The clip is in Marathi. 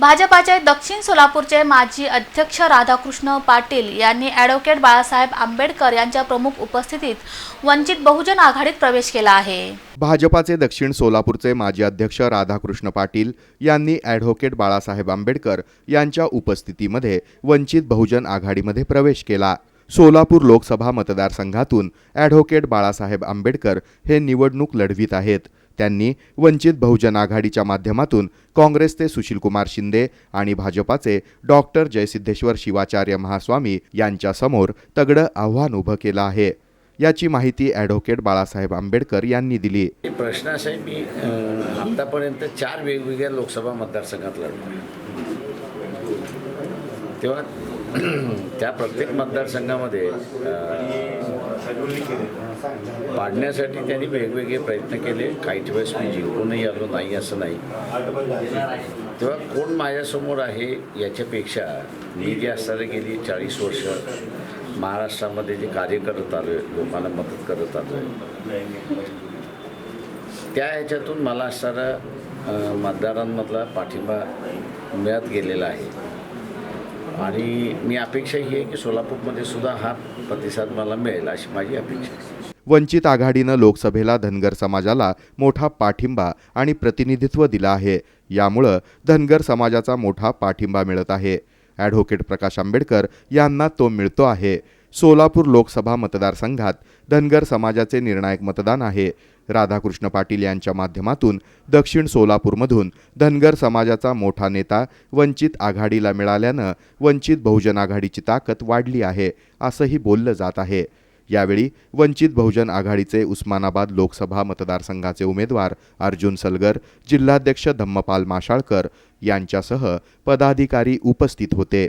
भाजपाचे दक्षिण सोलापूरचे माजी अध्यक्ष राधाकृष्ण पाटील यांनी ॲडव्होकेट बाळासाहेब आंबेडकर यांच्या प्रमुख उपस्थितीत वंचित बहुजन आघाडीत प्रवेश केला आहे. भाजपाचे दक्षिण सोलापूरचे माजी अध्यक्ष राधाकृष्ण पाटील यांनी ॲडव्होकेट बाळासाहेब आंबेडकर यांच्या उपस्थितीमध्ये वंचित बहुजन आघाडीमध्ये प्रवेश केला. सोलापूर लोकसभा मतदारसंघातून ॲडव्होकेट बाळासाहेब आंबेडकर हे निवडणूक लढवित आहेत. त्यांनी वंचित बहुजन आघाडीच्या माध्यमातून काँग्रेसचे सुशीलकुमार शिंदे आणि भाजपाचे डॉक्टर जयसिद्धेश्वर शिवाचार्य महास्वामी यांच्यासमोर तगडं आव्हान उभं केलं आहे. याची माहिती ॲडव्होकेट बाळासाहेब आंबेडकर यांनी दिली. प्रश्न असा आहे मी आतापर्यंत चार वेगवेगळ्या लोकसभा मतदारसंघात लढलो. तेव्हा त्या प्रत्येक मतदारसंघामध्ये पाडण्यासाठी त्यांनी वेगवेगळे प्रयत्न केले. काहीच वेळेस मी जिंकूनही आलो नाही असं नाही. तेव्हा कोण माझ्यासमोर आहे याच्यापेक्षा मी जे असताना गेली चाळीस वर्ष महाराष्ट्रामध्ये जे कार्य करत आलो आहे लोकांना मदत करत आलो आहे त्या ह्याच्यातून मला असणारा मतदारांमधला पाठिंबा मिळत गेलेला आहे. आणि मी अपेक्षा ही आहे की सोलापूरमध्ये सुद्धा हा प्रतिसाद मला मिळेल अशी माझी अपेक्षा आहे. वंचित आघाडीनं लोकसभेला धनगर समाजाला मोठा पाठिंबा आणि प्रतिनिधित्व दिलं आहे. यामुळं धनगर समाजाचा मोठा पाठिंबा मिळत आहे. ॲडव्होकेट प्रकाश आंबेडकर यांना तो मिळतो आहे. सोलापूर लोकसभा मतदारसंघात धनगर समाजाचे निर्णायक मतदान आहे. राधाकृष्ण पाटील यांच्या माध्यमातून दक्षिण सोलापूरमधून धनगर समाजाचा मोठा नेता वंचित आघाडीला मिळाल्यानं वंचित बहुजन आघाडीची ताकद वाढली आहे असंही बोललं जात आहे. यावेळी वंचित बहुजन आघाडीचे उस्मानाबाद लोकसभा मतदारसंघाचे उमेदवार अर्जुन सलगर जिल्हाध्यक्ष धम्मपाल माशाळकर यांच्यासह पदाधिकारी उपस्थित होते.